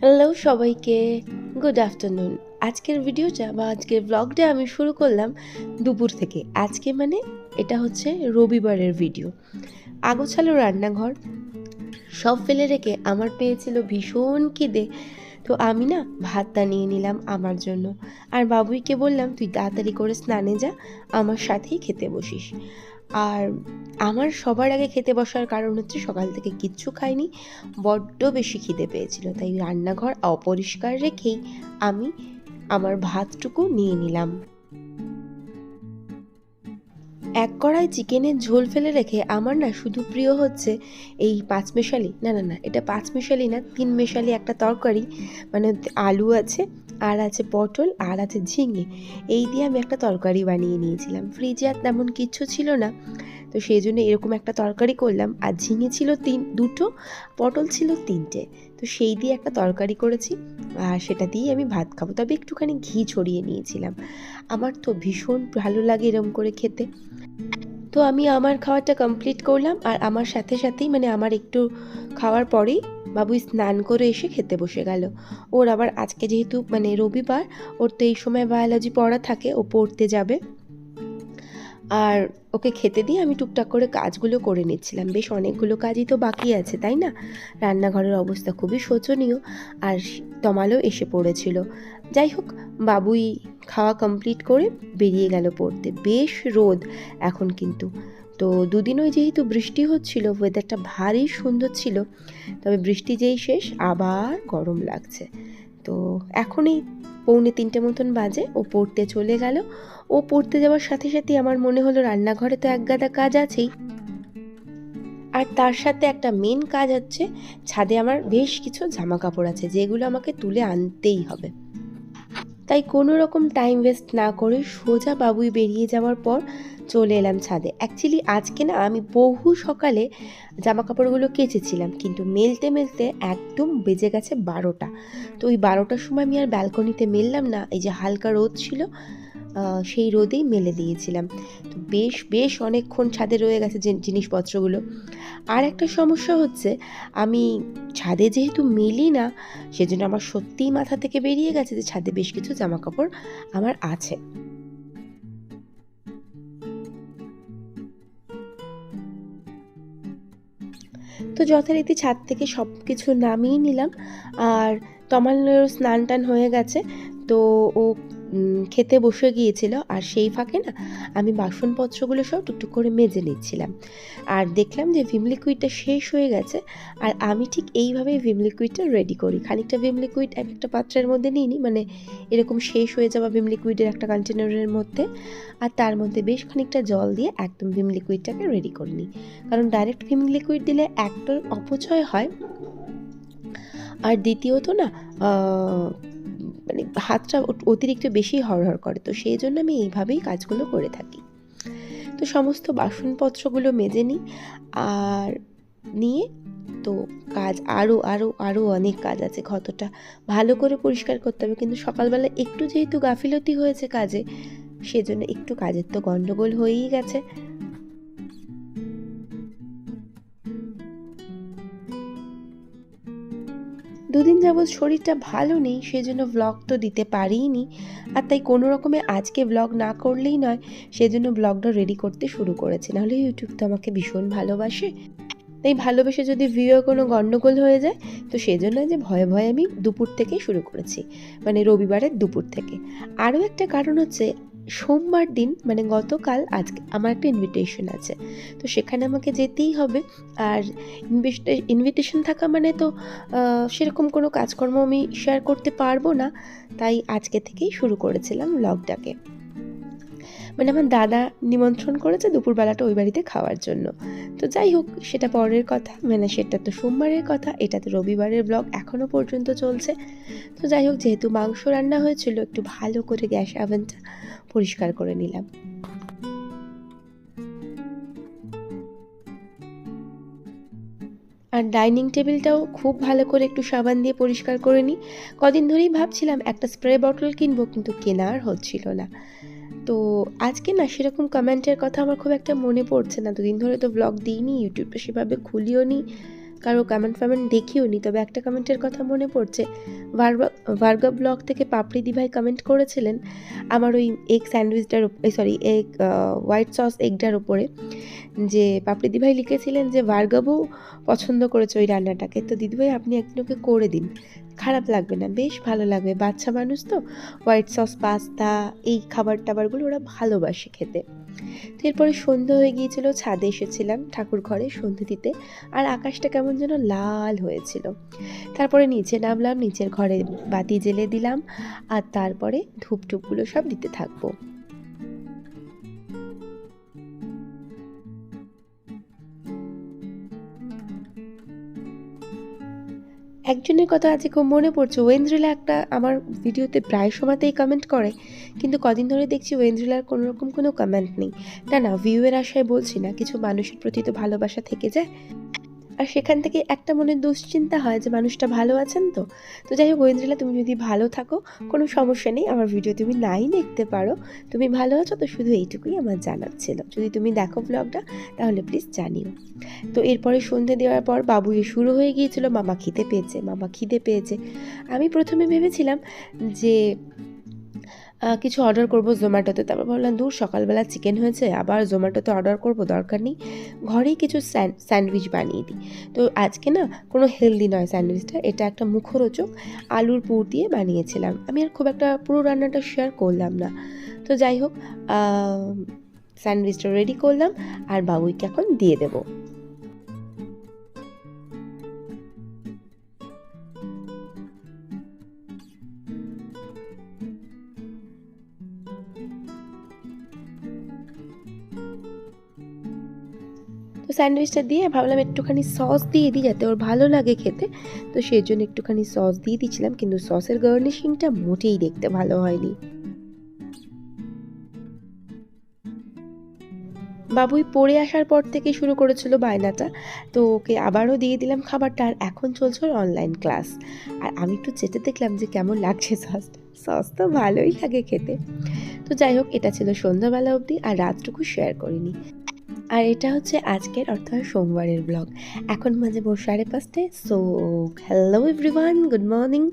Hello সবাইকে। Good afternoon আজকের ভিডিওটা বা আজকের ব্লগটা আমি শুরু করলাম দুপুর থেকে। আজকে মানে এটা হচ্ছে রবিবারের ভিডিও আগোছালো রান্নাঘর। সব ফেলে রেখে আমার পেয়েছিল ভীষণ খিদে। তো আমি না ভাতটা নিয়ে নিলাম আমার জন্য। আর বাবুইকে বললাম, তুই তাড়াতাড়ি করে স্নানে যা, আমার সাথেই খেতে বসিস। আর আমার সবার আগে খেতে বসার কারণ হচ্ছে সকাল থেকে কিচ্ছু খাইনি, বড্ড বেশি খিদে পেয়েছিল। তাই রান্নাঘর অপরিষ্কার রেখেই আমি আমার ভাতটুকু নিয়ে নিলাম। এক কড়াই চিকেনের ঝোল ফেলে রেখে আমার না শুধু প্রিয় হচ্ছে এই পাঁচমেশালি না না না, এটা পাঁচমেশালি না, তিন মেশালি একটা তরকারি মানে আলু আছে আর আছে পটল, আর আছে ঝিঙে। এই দিয়ে আমি একটা তরকারি বানিয়ে নিয়েছিলাম। ফ্রিজে আর তেমন কিচ্ছু ছিল না। তো সেই জন্য এরকম একটা তরকারি করলাম। আর ঝিঙে ছিল তিন, দুটো, পটল ছিল তিনটে। তো সেই দিয়ে একটা তরকারি করেছি। আর সেটা দিয়ে আমি ভাত খাব। তবে একটুখানি ঘি ছড়িয়ে নিয়েছিলাম। আমার তো ভীষণ ভালো লাগে এরম করে খেতে। তো আমি আমার খাওয়াটা কমপ্লিট করলাম। আর আমার সাথে সাথেই মানে আমার একটু খাওয়ার পরেই বাবুই স্নান করে এসে খেতে বসে গেল। ওর আবার আজকে যেহেতু মানে রবিবার, ওর তো এই সময় বায়োলজি পড়া থাকে, ও পড়তে যাবে। আর ওকে খেতে দিয়ে আমি টুকটাক করে কাজগুলো করে নিচ্ছিলাম। বেশ অনেকগুলো কাজই তো বাকি আছে, তাই না? রান্নাঘরের অবস্থা খুবই শোচনীয়, আর তমালও এসে পড়েছিল। যাই হোক, বাবুই খাওয়া কমপ্লিট করে বেরিয়ে গেল পড়তে। বেশ রোদ, এখন কিন্তু। তো দুদিন ওই যেহেতু বৃষ্টি হচ্ছিল ওয়েদারটা ভারী সুন্দর ছিল, তবে বৃষ্টি যেই শেষ, আবার গরম লাগছে। তো এখনই পৌনে তিনটে মতন বাজে, ও পড়তে চলে গেল। ও পড়তে যাওয়ার সাথে সাথে আমার মনে হলো রান্নাঘরে তো এক গাদা কাজ আছেই। আর তার সাথে একটা মেন কাজ হচ্ছে, ছাদে আমার বেশ কিছু জামা কাপড় আছে, যেগুলো আমাকে তুলে আনতেই হবে। তাই কোনো রকম টাইম ওয়েস্ট না করে সোজা বাবুই বেরিয়ে যাওয়ার পর চলে এলাম ছাদে। অ্যাকচুয়ালি আজকে না আমি বহু সকালে জামা কাপড়গুলো কেচেছিলাম, কিন্তু মেলতে মেলতে একদম বেজে গেছে বারোটা। তো ওই বারোটার সময় আমি আর ব্যালকনিতে মেললাম না, এই যে হালকা রোদ ছিল সেই রোদেই মেলে দিয়েছিলাম। তো বেশ বেশ অনেকক্ষণ ছাদে রয়ে গেছে জিনিসপত্রগুলো। আর একটা সমস্যা হচ্ছে, আমি ছাদে যেহেতু মেলি না, সেজন্য আমার সত্যিই মাথা থেকে বেরিয়ে গেছে যে ছাদে বেশ কিছু জামা কাপড় আমার আছে। তো যথারীতি ছাদ থেকে সব কিছু নামিয়ে নিলাম। আর তমালের স্নান টান হয়ে গেছে। তো ও খেতে বসে গিয়েছিল আর সেই ফাঁকে না আমি বাসনপত্রগুলো সব টুকটুক করে মেজে নিচ্ছিলাম। আর দেখলাম যে ভিম লিকুইডটা শেষ হয়ে গেছে আর আমি ঠিক এইভাবে ভিম লিকুইডটা রেডি করি। খানিকটা ভিম লিকুইড আমি একটা পাত্রের মধ্যে নিই নি মানে এরকম শেষ হয়ে যাওয়া ভিম লিকুইডের একটা কন্টেনারের মধ্যে। আর তার মধ্যে বেশ খানিকটা জল দিয়ে একদম ভিম লিকুইডটাকে রেডি করে নিই। কারণ ডাইরেক্ট ভিম লিকুইড দিলে একটা অপচয় হয়। আর দ্বিতীয়ত না মানে হাতটা অতিরিক্ত বেশি হরহর করে। তো সেই জন্য আমি এইভাবেই কাজগুলো করে থাকি। তো সমস্ত বাসনপত্রগুলো মেজে নিই আর নিয়ে তো কাজ আরও আরও আরও অনেক কাজ আছে। ক্ষতটা ভালো করে পরিষ্কার করতে হবে। কিন্তু সকালবেলা একটু যেহেতু গাফিলতি হয়েছে কাজে, সেজন্য একটু কাজের তো গণ্ডগোল হয়েই গেছে। দুদিন যাবৎ শরীরটা ভালো নেই, সেজন্য ব্লগ তো দিতে পারিনি। আর তাই কোনো রকমে আজকে ব্লগ না করলেই নয়, সেজন্য ব্লগটা রেডি করতে শুরু করেছি। নাহলে ইউটিউব তো আমাকে ভীষণ ভালোবাসে। তাই ভালোবেসে যদি ভিডিও কোনো গণ্ডগোল হয়ে যায়, তো সেজন্য যে ভয়ে ভয়ে আমি দুপুর থেকেই শুরু করেছি। মানে রবিবারের দুপুর থেকে। আরও একটা কারণ হচ্ছে সোমবার দিন মানে গতকাল আজকে আমার একটা ইনভিটেশন আছে। তো সেখানে আমাকে যেতেই হবে। আর ইনভিটেশন থাকা মানে তো সেরকম কোনো কাজকর্ম আমি শেয়ার করতে পারব না। তাই আজকে থেকেই শুরু করেছিলাম ব্লগটাকে মানে আমার দাদা নিমন্ত্রণ করেছে দুপুরবেলাটা ওই বাড়িতে খাওয়ার জন্য। তো যাই হোক, সেটা পরের কথা। মানে সেটা তো সোমবারের কথা, এটা তো রবিবারের ব্লগ এখনও পর্যন্ত চলছে। তো যাই হোক, যেহেতু মাংস রান্না হয়েছিল, একটু ভালো করে গ্যাস আভেনটা পরিষ্কার করে নিলাম। আর ডাইনিং টেবিলটাও খুব ভালো করে একটু সাবান দিয়ে পরিষ্কার করে নিই। কদিন ধরেই ভাবছিলাম একটা স্প্রে বটল কিনবো, কিন্তু কেনার হচ্ছিল না। তো আজকে না সেরকম কমেন্টের কথা আমার খুব একটা মনে পড়ছে না। দুদিন ধরে তো ব্লগ দিইনি ইউটিউবটা সেভাবে খুলিও নি কারও কমেন্ট ফ্যামেন্ট দেখিও নি, তবে একটা কমেন্টের কথা মনে পড়ছে। ভার্গা ব্লগ থেকে পাপড়ি দিভাই কমেন্ট করেছিলেন আমার ওই এগ স্যান্ডউইচটার সরি এগ হোয়াইট সস এগটার ওপরে যে পাপড়ি দিভাই লিখেছিলেন যে ভার্গাবও পছন্দ করেছে ওই রান্নাটাকে। তো দিদিভাই, আপনি একদিন ওকে করে দিন। খারাপ লাগবে না, বেশ ভালো লাগবে। বাচ্চা মানুষ তো হোয়াইট সস পাস্তা এই খাবার টাবারগুলো ওরা ভালোবাসে খেতে। তো এরপরে সন্ধ্যে হয়ে গিয়েছিল, ছাদে এসেছিলাম ঠাকুর ঘরে সন্ধে দিতে, আর আকাশটা কেমন যেন লাল হয়েছিল। তারপরে নিচে নামলাম, নিচের ঘরে বাতি জেলে দিলাম, আর তারপরে ধূপ টুপগুলো সব দিতে থাকব। একজনের কথা আজকে খুব মনে পড়ছে। ওয়েন্দ্রিলা একটা আমার ভিডিওতে প্রায় সময়তেই কমেন্ট করে কিন্তু কদিন ধরে দেখছি ওয়েন্দ্রিলার কোনো রকম কোনো কমেন্ট নেই। না না, ভিউয়ের আশায় বলছি না, কিছু মানুষের প্রতি তো ভালোবাসা থেকে যায়। আর সেখান থেকে একটা মনে দুশ্চিন্তা হয় যে মানুষটা ভালো আছেন তো। তো যাই হোক ঐন্দ্রিলা তুমি যদি ভালো থাকো, কোনো সমস্যা নেই। আমার ভিডিও তুমি নাই দেখতে পারো। তুমি ভালো আছো তো শুধু এইটুকুই আমার জানার ছিল। যদি তুমি দেখো ব্লগটা তাহলে প্লিজ জানিও। তো এরপরে সন্ধে দেওয়ার পর বাবু শুরু হয়ে গিয়েছিল, মামা খিদে পেয়েছে, মামা খিদে পেয়েছে। আমি প্রথমে ভেবেছিলাম যে কিছু অর্ডার করব জোম্যাটোতে। তারপর ভাবলাম, দূর, সকালবেলা চিকেন হয়েছে, আবার জোম্যাটোতে অর্ডার করব, দরকার নেই। ঘরেই কিছু স্যান্ডউইচ বানিয়ে দিই। তো আজকে না, কোনো হেলদি নয় স্যান্ডউইচটা, এটা একটা মুখরোচক আলুর পুর দিয়ে বানিয়েছিলাম। আমি আর খুব একটা পুরো রান্নাটা শেয়ার করলাম না। তো যাই হোক স্যান্ডউইচটা রেডি করলাম, আর বাবুইকে এখন দিয়ে দেবো। স্যান্ডউইচটা দিয়ে ভাবলাম একটুখানি সস দিয়ে দিই যাতে ওর ভালো লাগে খেতে। তো সেই জন্য একটুখানি সস দিয়ে দিয়েছিলাম, কিন্তু সসের গার্নিশিংটা মোটেই দেখতে ভালো হয়নি। বাবুই পড়ে আসার পর থেকে শুরু করেছিল বায়নাটা। তো ওকে আবারও দিয়ে দিলাম খাবারটা, আর এখন চলছে অনলাইন ক্লাস আর আমি একটু চেটে দেখলাম যে কেমন লাগছে সসটা সস তো ভালোই লাগে খেতে। তো যাই হোক, এটা ছিল সন্ধ্যাবেলা অবধি, আর রাতটুকু শেয়ার করিনি। আর এটা হচ্ছে আজকের অর্থাৎ সোমবারের ব্লগ এখন মাঝে বসে সাড়ে পাঁচটায় so hello everyone good morning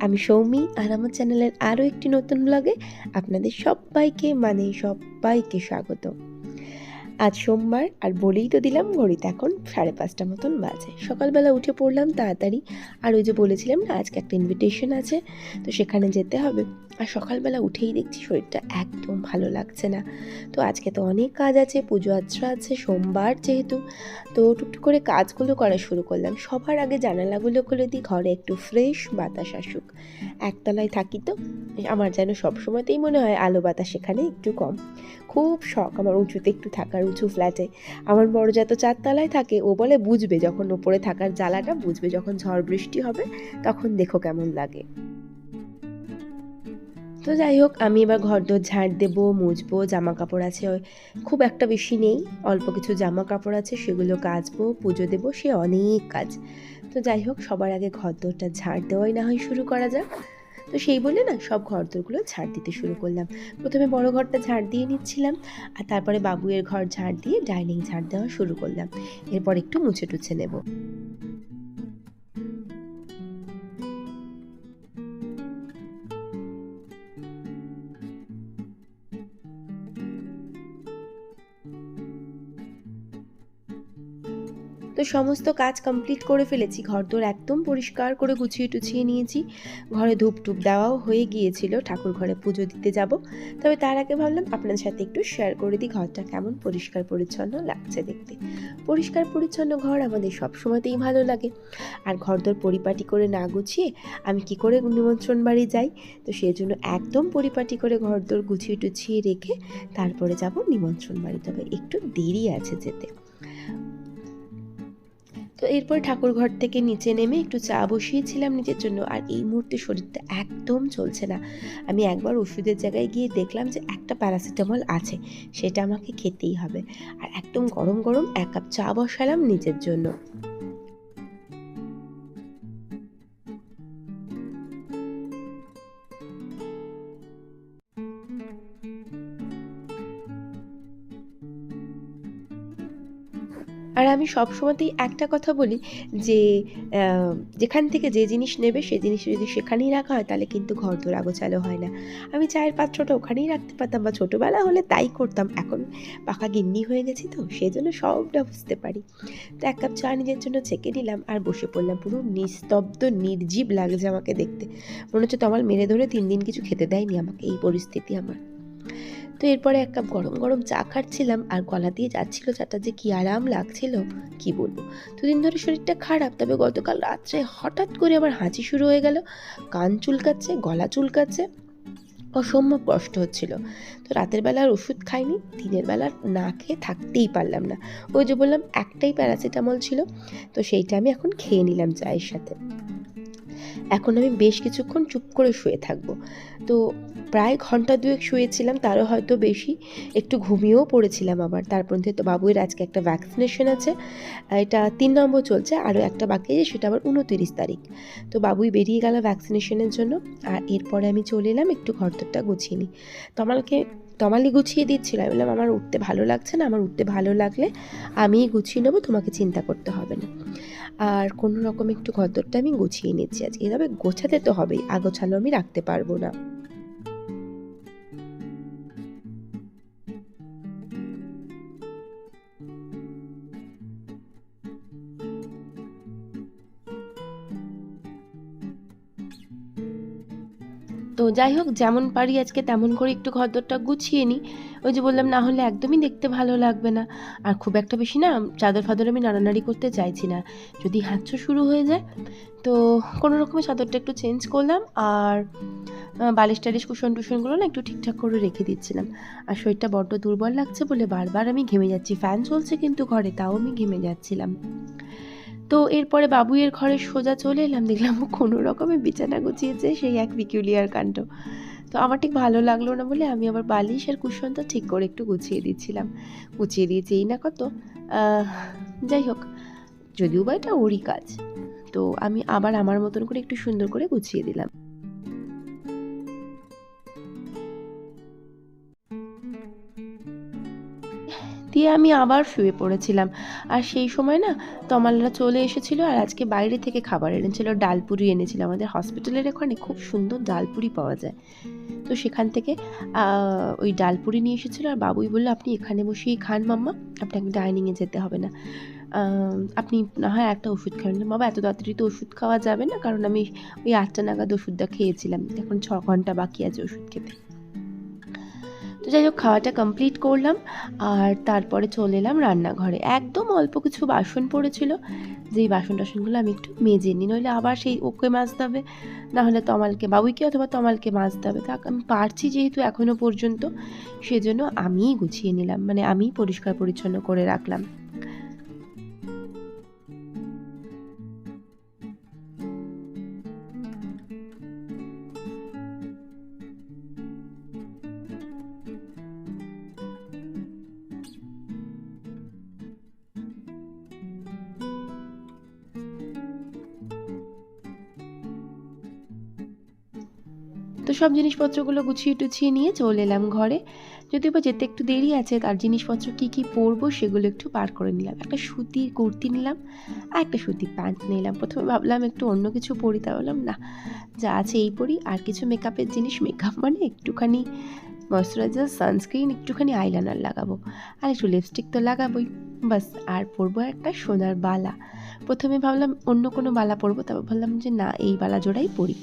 আমি সৌমি, আর আমার চ্যানেলের আরও একটি নতুন ব্লগে আপনাদের সবাইকে মানে সবাইকে স্বাগত। আজ সোমবার, আর বলেই তো দিলাম, ঘড়িতে এখন সাড়ে পাঁচটা মতন বাজে। সকালবেলা উঠে পড়লাম তাড়াতাড়ি, আর ওই যে বলেছিলাম না, আজকে একটা ইনভিটেশন আছে, তো সেখানে যেতে হবে। আর সকালবেলা উঠেই দেখছি শরীরটা একদম ভালো লাগছে না। তো আজকে তো অনেক কাজ আছে, পুজো আচ্ছা আছে, সোমবার যেহেতু, তো টুকটুক করে কাজগুলো করা শুরু করলাম। সবার আগে জানালাগুলো খুলে দিই, ঘরে একটু ফ্রেশ বাতাস আসুক। একতলায় থাকি তো, আমার যেন সবসময়তেই মনে হয় আলো বাতাস এখানে একটু কম। খুব শখ আমার উঁচুতে একটু থাকার, উঁচু ফ্ল্যাটে। আমার বড় যত চারতলায় থাকে, ও বলে বুঝবে যখন ওপরে থাকার জ্বালাটা, বুঝবে যখন ঝড় বৃষ্টি হবে, তখন দেখো কেমন লাগে। তো যাই হোক, আমি এবার ঘর দোর ঝাড় দেবো, মুছবো জামা কাপড় আছে খুব একটা বেশি নেই, অল্প কিছু জামা কাপড় আছে, সেগুলো কাচবো, পুজো দেবো, সে অনেক কাজ। তো যাই হোক, সবার আগে ঘর দোরটা ঝাড় দেওয়াই না হয় শুরু করা যাক। তো সেই বলে না, সব ঘর দোরগুলো ঝাড় দিতে শুরু করলাম। প্রথমে বড় ঘরটা ঝাড় দিয়ে নিচ্ছিলাম, আর তারপরে বাবুয়ের ঘর ঝাড় দিয়ে ডাইনিং ঝাড় দেওয়া শুরু করলাম। এরপর একটু মুছে টুছে নেব। তো সমস্ত কাজ কমপ্লিট করে ফেলেছি। ঘর দোর একদম পরিষ্কার করে গুছিয়ে টুছিয়ে নিয়েছি। ঘরে ধূপ টুপ দেওয়াও হয়ে গিয়েছিল। ঠাকুর ঘরে পুজো দিতে যাব। তবে তার আগে ভাবলাম আপনাদের সাথে একটু শেয়ার করে দিই, ঘরটা কেমন পরিষ্কার পরিচ্ছন্ন লাগছে দেখতে। পরিষ্কার পরিচ্ছন্ন ঘর আমাদের সব সময়তেই ভালো লাগে। আর ঘর দোর পরিপাটি করে না গুছিয়ে আমি কি করে নিমন্ত্রণ বাড়ি যাই? তো সেই জন্য একদম পরিপাটি করে ঘর দোর গুছিয়ে টুছিয়ে রেখে তারপরে যাব নিমন্ত্রণ বাড়ি। তবে একটু দেরি আছে যেতে। তো এরপর ঠাকুর ঘর থেকে নিচে নেমে একটু চা বসিয়েছিলাম নিজের জন্য, আর এই মুহূর্তে শরীরটা একদম চলছে না। আমি একবার ওষুধের জায়গায় গিয়ে দেখলাম যে একটা প্যারাসিটামল আছে, সেটা আমাকে খেতেই হবে। আর একদম গরম গরম এক কাপ চা বসালাম নিজের জন্য। আর আমি সব সময়তেই একটা কথা বলি যে যেখান থেকে যে জিনিস নেবে সেই জিনিস যদি সেখানেই রাখা হয় তাহলে কিন্তু ঘর দোর আগোছালো হয় না। আমি চায়ের পাত্রটা ওখানেই রাখতে পারতাম বা ছোটোবেলা হলে তাই করতাম। এখন পাকা গিন্নি হয়ে গেছি তো সেই জন্য সবটা বুঝতে পারি। তো এক কাপ চা নিজের জন্য ছেঁকে নিলাম আর বসে পড়লাম। পুরো নিস্তব্ধ, নির্জীব লাগছে আমাকে দেখতে। মনে হচ্ছে তমাল মেরে ধরে তিন দিন কিছু খেতে দেয়নি আমাকে। এই পরিস্থিতি আমার। তো এরপরে এক কাপ গরম গরম চা খাচ্ছিলাম আর গলা দিয়ে যাচ্ছিল চাটা যে কি আরাম লাগছিল, কি বলব? দুদিন ধরে শরীরটা খারাপ, তবে গতকাল রাত্রে হঠাৎ করে আমার হাঁচি শুরু হয়ে গেল, কান চুলকাচ্ছে, গলা চুলকাচ্ছে, অসম্ভব কষ্ট হচ্ছিল। তো রাতের বেলা আর ওষুধ খাইনি, দিনের বেলা না খেয়ে থাকতেই পারলাম না। ওই যে বললাম, একটাই প্যারাসিটামল ছিল, তো সেইটা আমি এখন খেয়ে নিলাম চায়ের সাথে। এখন আমি বেশ কিছুক্ষণ চুপ করে শুয়ে থাকব। তো প্রায় ঘণ্টা দুয়েক শুয়েছিলাম, তারও হয়তো বেশি। একটু ঘুমিয়েও পড়েছিলাম আবার। তারপর তো বাবুয়ের আজকে একটা ভ্যাকসিনেশন আছে। এটা তিন নম্বর চলছে, আরও একটা বাকি আছে, সেটা আবার উনতিরিশ তারিখ। তো বাবুই বেরিয়ে গেল ভ্যাকসিনেশনের জন্য। আর এরপরে আমি চলে এলাম, একটু ঘরদরটা গুছিয়ে নিই। তমালকে তমালি গুছিয়ে দিচ্ছিল। আমি বললাম, আমার উঠতে ভালো লাগছে না, আমার উঠতে ভালো লাগলে আমিই গুছিয়ে নেব, তোমাকে চিন্তা করতে হবে না। আর কোনো রকম একটু ঘরদরটা আমি গুছিয়ে নিচ্ছি আজকে। এভাবে গোছাতে তো হবেই, আগোছালো আমি রাখতে পারব না। তো যাই হোক, যেমন পারি আজকে তেমন করে একটু ঘরদরটা গুছিয়ে নিই। ওই যে বললাম, না হলে একদমই দেখতে ভালো লাগবে না। আর খুব একটা বেশি না, চাদর ফাদর আমি নাড়ানাড়ি করতে চাইছি না। যদি হাঁচো শুরু হয়ে যায়, তো কোনো রকমের চাদরটা একটু চেঞ্জ করলাম আর বালিশ টালিশ, কুশন টুশনগুলো না একটু ঠিকঠাক করে রেখে দিচ্ছিলাম। আর শরীরটা বড্ড দুর্বল লাগছে বলে বারবার আমি ঘেমে যাচ্ছি। ফ্যান চলছে কিন্তু ঘরে, তাও আমি ঘেমে যাচ্ছিলাম। তো এরপরে বাবুয়ের ঘরে সোজা চলে এলাম, দেখলাম ও কোনো রকমে বিছানা গুছিয়েছে সেই এক পিকিউলিয়ার কাণ্ড। তো আমার ঠিক ভালো লাগল না বলে আমি আবার বালিশ আর কুশনটা ঠিক করে একটু গুছিয়ে দিচ্ছিলাম। গুছিয়ে দিয়েছি এই না কত। যাই হোক, যদিও বা এটা ওরই কাজ। তো আমি আবার আমার মতন করে একটু সুন্দর করে গুছিয়ে দিলাম। দিয়ে আমি আবার শুয়ে পড়েছিলাম। আর সেই সময় না তমালরা চলে এসেছিল আর আজকে বাইরে থেকে খাবার এনেছিল, ডালপুরি এনেছিল। আমাদের হসপিটালের ওখানে খুব সুন্দর ডালপুরি পাওয়া যায়। তো সেখান থেকে ওই ডালপুরি নিয়ে এসেছিল আর বাবুই বলল, আপনি এখানে বসেই খান মাম্মা, আপনাকে ডাইনিংয়ে যেতে হবে না। আপনি না হয় একটা ওষুধ খাবেন। বাবা, এত তাড়াতাড়ি তো ওষুধ খাওয়া যাবে না, কারণ আমি ওই আটটা নাগাদ ওষুধটা খেয়েছিলাম। এখন ছ ঘণ্টা বাকি আছে ওষুধ খেতে। তো যাই হোক, খাওয়াটা কমপ্লিট করলাম আর তারপরে চলে এলাম রান্নাঘরে। একদম অল্প কিছু বাসন পড়েছিল, যেই বাসন টাসনগুলো আমি একটু মেজে নিই, নইলে আবার সেই ওকে মাজতে হবে। নাহলে তমালকে, বাবুইকে অথবা তমালকে মাজতে হবে। তা আমি পারছি যেহেতু এখনও পর্যন্ত, সেজন্য আমিই গুছিয়ে নিলাম মানে আমি পরিষ্কার পরিচ্ছন্ন করে রাখলাম। তো সব জিনিসপত্রগুলো গুছিয়ে টুছিয়ে নিয়ে চলে এলাম ঘরে। যদিও বা যেতে একটু দেরি আছে, তার জিনিসপত্র কি কি পরবো সেগুলো একটু পার করে নিলাম। একটা সুতির কুর্তি নিলাম, আর একটা সুতির প্যান্ট নিলাম। প্রথমে ভাবলাম একটু অন্য কিছু পরি তা বললাম, না, যা আছে এই পরি, আর কিছু মেকআপের জিনিস মেকআপ মানে একটুখানি ময়শ্চারাইজার সানস্ক্রিন একটুখানি আইলাইনার লাগাবো। আর একটু লিপস্টিক তো লাগাবোই বাস আর পরবো একটা সোনার বালা। প্রথমে ভাবলাম অন্য কোনো বালা পরবো, তারপর ভাবলাম যে, না, এই বালা জোড়াই পরি।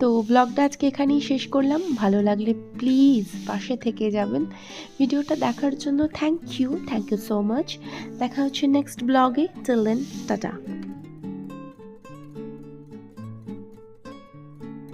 তো ব্লগটা আজকে এখানেই শেষ করলাম। ভালো লাগলে প্লিজ পাশে থেকে যাবেন। ভিডিওটা দেখার জন্য thank you thank you so much দেখা হচ্ছে নেক্সট ব্লগে টিল দেন টাটা